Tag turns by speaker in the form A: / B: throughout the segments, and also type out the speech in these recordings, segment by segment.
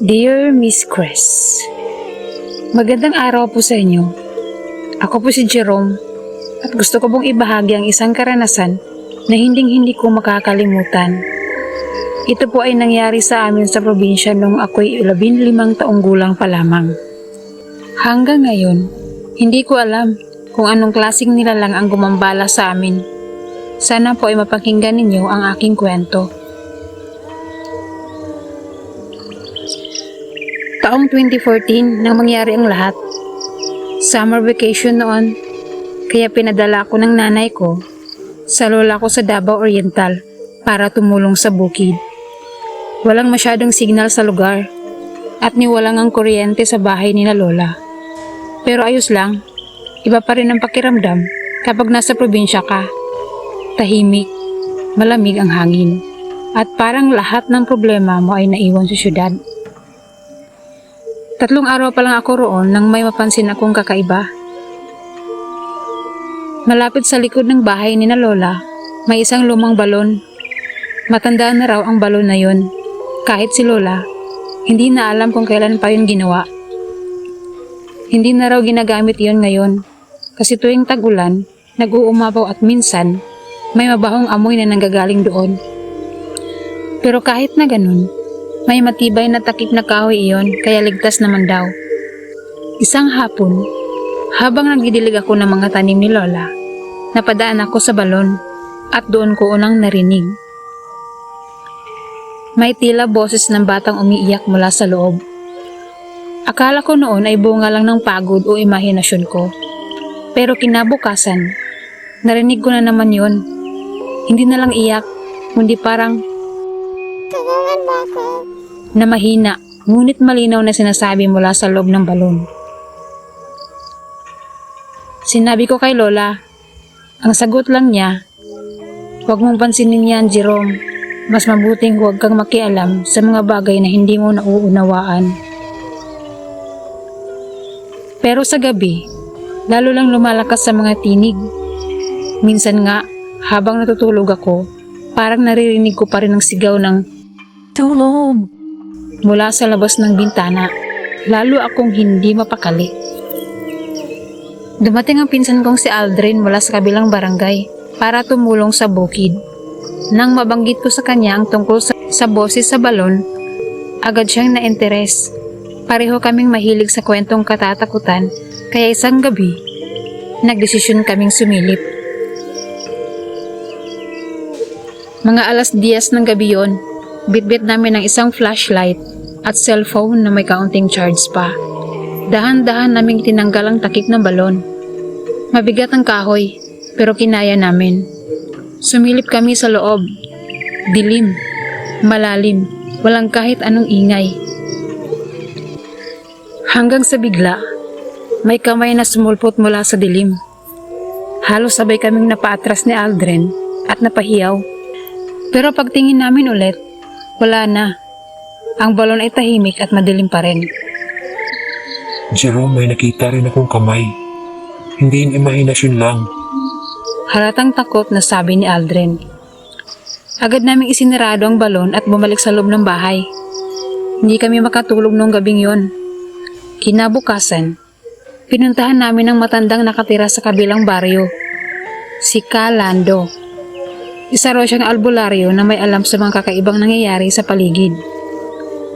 A: Dear Miss Cress, Magandang araw po sa inyo. Ako po si Jerome at gusto ko pong ibahagi ang isang karanasan na hinding-hindi ko makakalimutan. Ito po ay nangyari sa amin sa probinsya nung ako'y 15 taong gulang pa lamang. Hanggang ngayon, hindi ko alam kung anong klaseng nilalang ang gumambala sa amin. Sana po ay mapakinggan ninyo ang aking kwento. Taong 2014 nang mangyari ang lahat. Summer vacation noon, kaya pinadala ko ng nanay ko sa lola ko sa Davao Oriental para tumulong sa bukid. Walang masyadong signal sa lugar at niwalang ang kuryente sa bahay ni na lola. Pero ayos lang, iba pa rin ang pakiramdam kapag nasa probinsya ka. Tahimik, malamig ang hangin, at parang lahat ng problema mo ay naiwan sa syudad. Tatlong araw pa lang ako roon nang may mapansin akong kakaiba. Malapit sa likod ng bahay ni na Lola, may isang lumang balon. Matanda na raw ang balon na yun. Kahit si Lola, hindi na alam kung kailan pa yun ginawa. Hindi na raw ginagamit yun ngayon. Kasi tuwing tag-ulan, nag-uumapaw at minsan, may mabahong amoy na nanggagaling doon. Pero kahit na ganun, may matibay na takip na kahoy iyon kaya ligtas naman daw. Isang hapon, habang nagdidilig ako ng mga tanim ni Lola, napadaan ako sa balon at doon ko unang narinig. May tila boses ng batang umiiyak mula sa loob. Akala ko noon ay bunga lang ng pagod o imahinasyon ko. Pero kinabukasan, narinig ko na naman yon. Hindi na lang iyak, kundi parang
B: Tulungan mo ako.
A: Na mahina, ngunit malinaw na sinasabi mula sa loob ng balon. Sinabi ko kay Lola, ang sagot lang niya, huwag mong pansinin yan, Jerome. Mas mabuting huwag kang makialam sa mga bagay na hindi mo nauunawaan. Pero sa gabi, lalo lang lumalakas sa mga tinig. Minsan nga, habang natutulog ako, parang naririnig ko pa rin ang sigaw ng
B: Tulong.
A: Mula sa labas ng bintana, lalo akong hindi mapakali. Dumating ang pinsan kong si Aldrin mula sa kabilang barangay para tumulong sa bukid. Nang mabanggit ko sa kanya ang tungkol sa, sa boses sa balon, agad siyang na-interes. Pareho kaming mahilig sa kwentong katatakutan, kaya isang gabi, nagdesisyon kaming sumilip. Mga alas 10 ng gabi yon, bitbit namin ang isang flashlight at cellphone na may kaunting charge pa. Dahan-dahan naming tinanggal ang takip ng balon. Mabigat ang kahoy, pero kinaya namin. Sumilip kami sa loob. Dilim, malalim, walang kahit anong ingay. Hanggang sa bigla, may kamay na sumulpot mula sa dilim. Halos sabay kaming napaatras ni Aldrin at napahiyaw. Pero pagtingin namin ulit, wala na. Ang balon ay tahimik at madilim pa rin.
C: Jerome, may nakita rin akong kamay. Hindi yung imahinasyon lang.
A: Halatang takot na sabi ni Aldrin. Agad naming isinarado ang balon at bumalik sa loob ng bahay. Hindi kami makatulog noong gabing yon. Kinabukasan, pinuntahan namin ang matandang nakatira sa kabilang baryo. Si Kalando. Isa raw siyang albularyo na may alam sa mga kakaibang nangyayari sa paligid.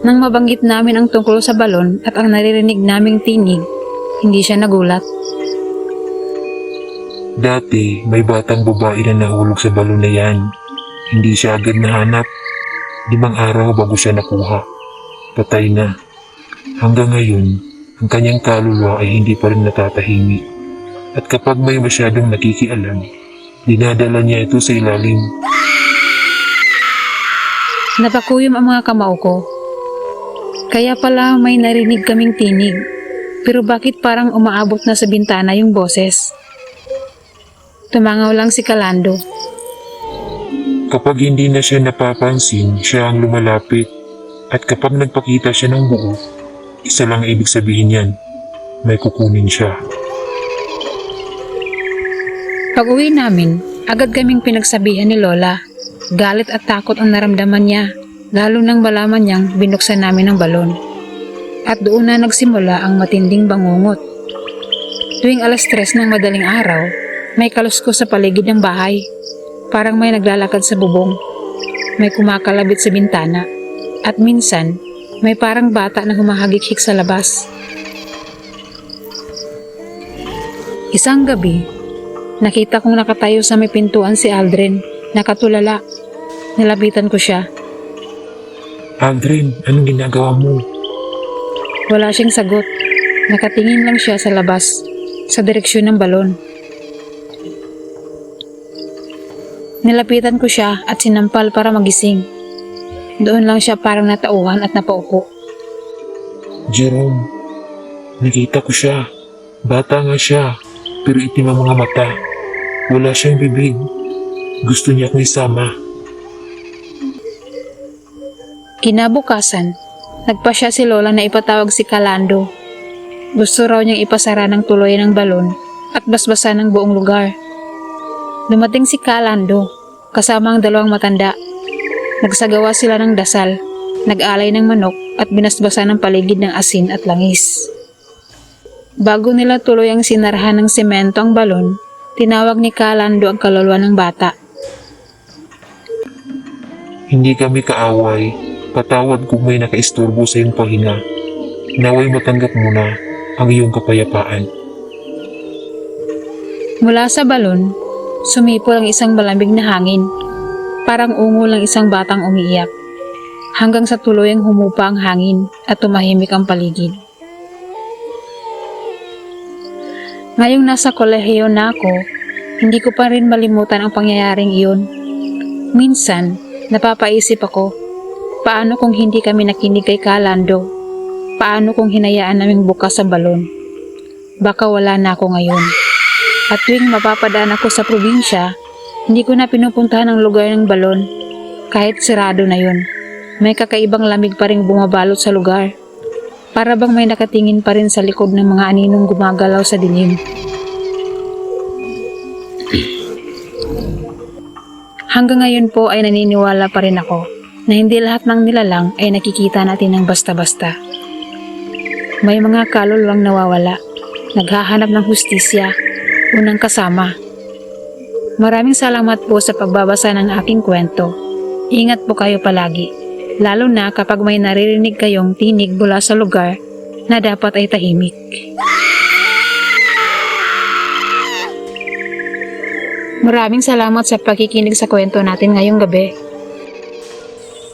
A: Nang mabanggit namin ang tungkol sa balon at ang naririnig naming tinig, hindi siya nagulat.
C: Dati, may batang babae na nahulog sa balon na yan. Hindi siya agad nahanap. Limang araw bago siya nakuha. Patay na. Hanggang ngayon, ang kanyang kaluluwa ay hindi pa rin natatahimik. At kapag may masyadong nakikialam, dinadala niya ito sa ilalim.
A: Napakuyom ang mga kamao ko. Kaya pala may narinig kaming tinig. Pero bakit parang umaabot na sa bintana yung boses? Tumangaw lang si Kalando.
C: Kapag hindi na siya napapansin, siya ang lumalapit. At kapag nagpakita siya ng buo, isa lang ang ibig sabihin yan. May kukunin siya.
A: Pag uwi namin, agad kaming pinagsabihan ni Lola. Galit at takot ang naramdaman niya, lalo nang malaman niyang binuksan namin ang balon. At doon na nagsimula ang matinding bangungot. Tuwing alas tres ng madaling araw, may kalusko sa paligid ng bahay. Parang may naglalakad sa bubong. May kumakalabit sa bintana. At minsan, may parang bata na humahagik-hik sa labas. Isang gabi, nakita kong nakatayo sa may pintuan si Aldrin, nakatulala. Nilapitan ko siya.
C: Aldrin, anong ginagawa mo?
A: Wala siyang sagot. Nakatingin lang siya sa labas, sa direksyon ng balon. Nilapitan ko siya at sinampal para magising. Doon lang siya parang natauhan at napaupo.
C: Jerome, nakita ko siya. Bata nga siya, pero itim ang mga mata. Wala siyang bibig. Gusto niya akong isama.
A: Kinabukasan, nagpa siya si Lola na ipatawag si Kalando. Gusto raw niyang ipasara ng tuloy ng balon at basbasan ng buong lugar. Dumating si Kalando, kasama ang dalawang matanda. Nagsagawa sila ng dasal, nag-alay ng manok at binasbasan ng paligid ng asin at langis. Bago nila tuloy ang sinarhan ng semento ang balon, tinawag ni Kalando ang kaluluwa ng bata.
C: Hindi kami kaaway. Patawad kung may nakaisturbo sa iyong pahinga. Naway matanggap mo na ang iyong kapayapaan.
A: Mula sa balon, sumipol ang isang malamig na hangin. Parang ungol ng isang batang umiiyak. Hanggang sa tuluyang humupa ang hangin at tumahimik ang paligid. Ngayong nasa kolehiyo na ako, hindi ko pa rin malimutan ang pangyayaring iyon. Minsan, napapaisip ako, paano kung hindi kami nakinig kay Kalando? Paano kung hinayaan naming bukas ang balon? Baka wala na ako ngayon. At tuwing mapapadaan ako sa probinsya, hindi ko na pinupuntahan ang lugar ng balon. Kahit sirado na yun. May kakaibang lamig pa rin bumabalot sa lugar. Para bang may nakatingin pa rin sa likod ng mga aninong gumagalaw sa dilim. Hanggang ngayon po ay naniniwala pa rin ako na hindi lahat ng nilalang ay nakikita natin ng basta-basta. May mga kaluluwang nawawala, naghahanap ng hustisya, unang kasama. Maraming salamat po sa pagbabasa ng aking kwento. Ingat po kayo palagi, lalo na kapag may naririnig kayong tinig mula sa lugar na dapat ay tahimik. Maraming salamat sa pakikinig sa kwento natin ngayong gabi.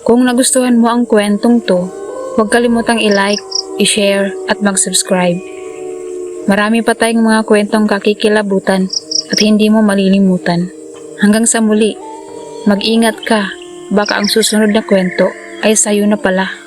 A: Kung nagustuhan mo ang kwentong to, huwag kalimutang i-like, i-share at mag-subscribe. Marami pa tayong mga kwentong kakikilabutan at hindi mo malilimutan. Hanggang sa muli, mag-ingat ka, baka ang susunod na kwento ay sayo na pala.